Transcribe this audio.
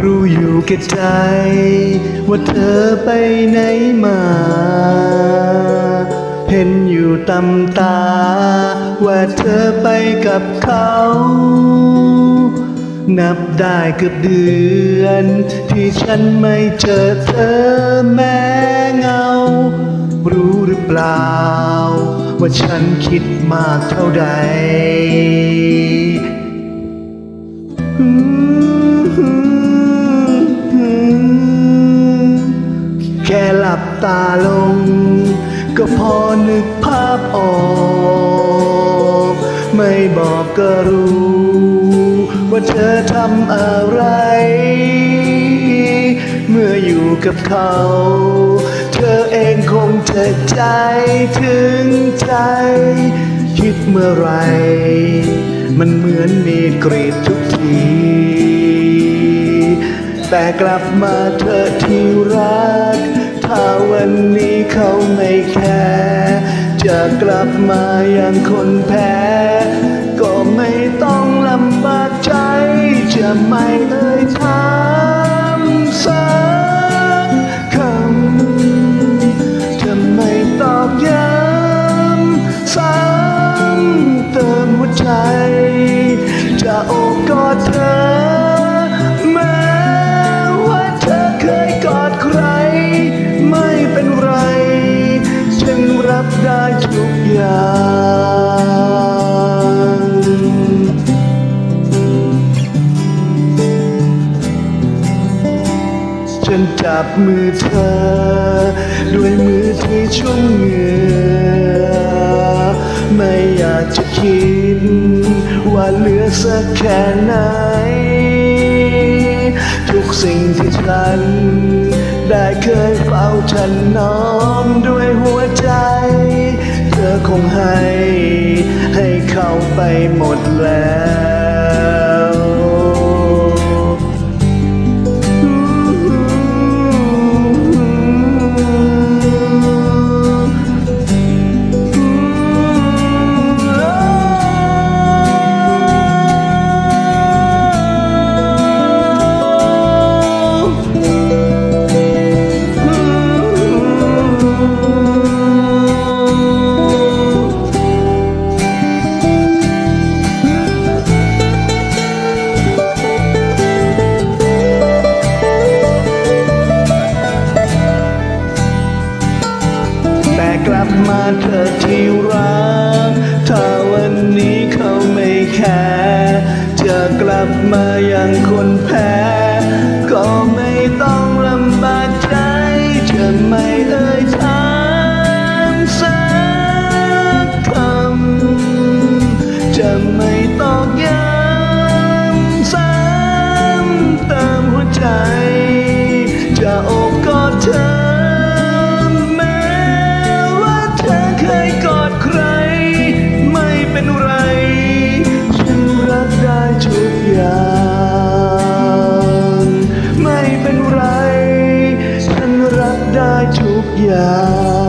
รู้อยู่แก่ใจ ว่าเธอไปไหนมา เห็นอยู่ตำตา ว่าเธอไปกับเขา นับได้เกือบเดือน ที่ฉันไม่เจอเธอแม้เงา รู้หรือเปล่า ว่าฉันคิดมากเท่าใดแตาลง ก็พอนึกภาพออก ไม่บอกก็รู้ ว่าเธอทำอะไร เมื่ออยู่กับเขา เธอเองคงจะใจถึงใจ คิดเมื่อไร มันเหมือนมีกรีดทุกทีแต่กลับมาเธอที่รัก ถ้าวันนี้เขาไม่แคร์จะกลับมาอย่างคนแพ้ ก็ไม่ต้องลำบากใจ จะไม่เอ่ยถ ฉันจับมือเธอ ด้วยมือที่ชุ่มเหงื่อไม่อยากจะคิด ว่าเหลือสักแค่ไหน ทุกสิ่งที่ฉัน ได้เคยเฝ้าฉันน้อมด้วยหัวใจ เธอคงให้ ให้เข้าไปหมดแล้ว Yeah.